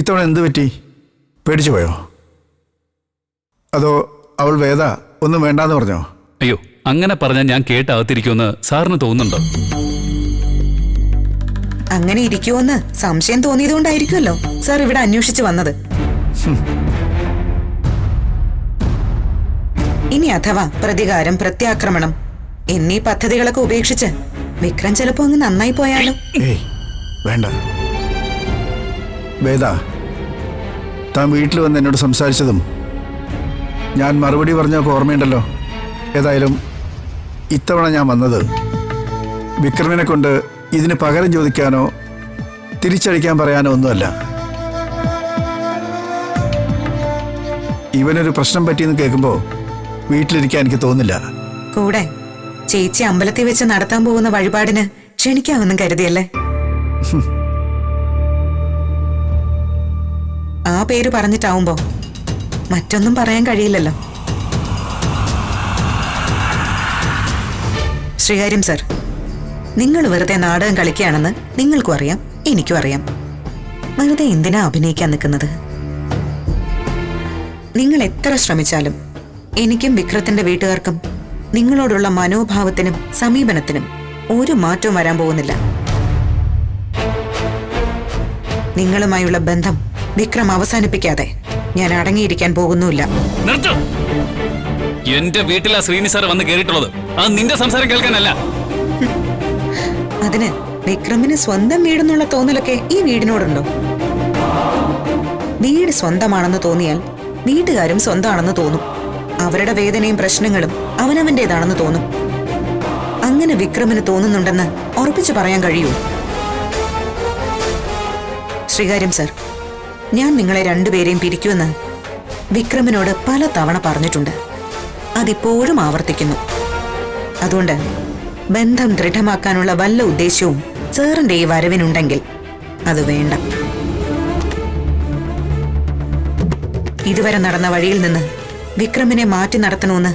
ഇത്തവണ എന്ത് പറ്റി? പേടിച്ചു പോയോ? അതോ അവൾ വേദ ഒന്നും വേണ്ടാന്ന് പറഞ്ഞോ? അയ്യോ അങ്ങനെ പറഞ്ഞാൽ ഞാൻ കേട്ടാകത്തിരിക്കുമെന്ന് സാറിന് തോന്നുന്നുണ്ടോ? അങ്ങനെ ഇരിക്കുമെന്ന് സംശയം തോന്നിയതുകൊണ്ടായിരിക്കുമല്ലോ സാർ ഇവിടെ അന്വേഷിച്ചു വന്നത്. ഇനി അഥവാ പ്രതികാരം പ്രത്യാക്രമണം എന്നീ പദ്ധതികളൊക്കെ ഉപേക്ഷിച്ച് വിക്രം ചിലപ്പോ അങ്ങ് നന്നായി പോയാലോ? ഏയ് വേണ്ട. വേദ താൻ വീട്ടിൽ വന്ന് എന്നോട് സംസാരിച്ചതും ഞാൻ മറുപടി പറഞ്ഞൊക്കെ ഓർമ്മയുണ്ടല്ലോ. ഏതായാലും ഇത്തവണ ഞാൻ വന്നത് വിക്രമിനെ കൊണ്ട് ഇതിന് പകരം ചോദിക്കാനോ തിരിച്ചടിക്കാൻ പറയാനോ ഒന്നുമല്ല. ഇവനൊരു പ്രശ്നം പറ്റിയെന്ന് കേൾക്കുമ്പോൾ വീട്ടിലിരിക്കാൻ എനിക്ക് തോന്നില്ല കൂടെ ചേച്ചി അമ്പലത്തിൽ വെച്ച് നടത്താൻ പോകുന്ന വഴിപാടിന് ക്ഷണിക്കാമെന്നും കരുതിയല്ലേ? പേര് പറഞ്ഞിട്ടാവുമ്പോ മറ്റൊന്നും പറയാൻ കഴിയില്ലല്ലോ. ശ്രീകാര്യം സർ നിങ്ങൾ വെറുതെ നാടകം കളിക്കുകയാണെന്ന് നിങ്ങൾക്കും അറിയാം എനിക്കും അറിയാം. വെറുതെ എന്തിനാ അഭിനയിക്കാൻ നിൽക്കുന്നത്? നിങ്ങൾ എത്ര ശ്രമിച്ചാലും എനിക്കും വിക്രത്തിന്റെ വീട്ടുകാർക്കും നിങ്ങളോടുള്ള മനോഭാവത്തിനും സമീപനത്തിനും ഒരു മാറ്റവും വരാൻ പോകുന്നില്ല. നിങ്ങളുമായുള്ള ബന്ധം വിക്രം അവസാനിപ്പിക്കാതെ. ഞാൻ അടങ്ങിയിരിക്കാൻ പോകുന്നുമില്ല. നിർത്തൂ. എന്റെ വീട്ടിലാ ശ്രീനി സാർ വന്ന് കേറിയിട്ടുള്ളത്. അത് നിന്റെ സംസാരം കേൾക്കാനല്ല. അതിന് വിക്രമിന് സ്വന്തം വീടെന്നുള്ള തോന്നലൊക്കെ ഈ വീടിനോടുണ്ടോ? വീട് സ്വന്തമാണെന്ന് തോന്നിയാൽ വീട്ടുകാരും സ്വന്തമാണെന്ന് തോന്നും. അവരുടെ വേദനയും പ്രശ്നങ്ങളും അവനവന്റേതാണെന്ന് തോന്നും. അങ്ങനെ വിക്രമിന് തോന്നുന്നുണ്ടെന്ന് ഉറപ്പിച്ചു പറയാൻ കഴിയൂ ശ്രീകാര്യം സർ ഞാൻ നിങ്ങളെ രണ്ടുപേരെയും പിരിക്കുമെന്ന് വിക്രമിനോട് പല തവണ പറഞ്ഞിട്ടുണ്ട്. അതിപ്പോഴും ആവർത്തിക്കുന്നു. അതുകൊണ്ട് ബന്ധം ദൃഢമാക്കാനുള്ള വല്ല ഉദ്ദേശ്യവും സാറിന്റെ ഈ വരവിനുണ്ടെങ്കിൽ അത് വേണ്ട. ഇതുവരെ നടന്ന വഴിയിൽ നിന്ന് വിക്രമിനെ മാറ്റി നടത്തണമെന്ന്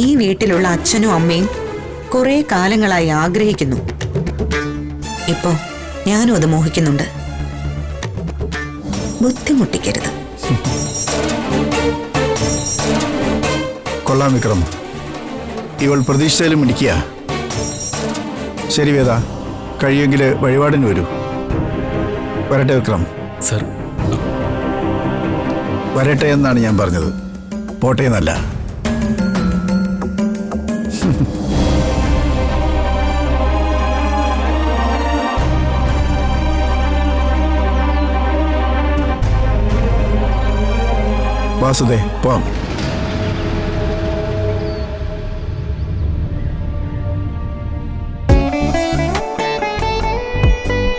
ഈ വീട്ടിലുള്ള അച്ഛനും അമ്മയും കുറേ കാലങ്ങളായി ആഗ്രഹിക്കുന്നു. ഇപ്പോൾ ഞാനും അത് മോഹിക്കുന്നുണ്ട്. ബുദ്ധിമുട്ടിക്കരുത്. കൊള്ളാം വിക്രം. ഇവൾ പ്രതീക്ഷിച്ചാലും ഇടിക്കുക ശരി വേദ കഴിയുമെങ്കിൽ വഴിപാടിന് വരൂ. വരട്ടെ വിക്രം. സർ. വരട്ടെ എന്നാണ് ഞാൻ പറഞ്ഞത്. പോട്ടെ എന്നല്ല. பாசுதே போம்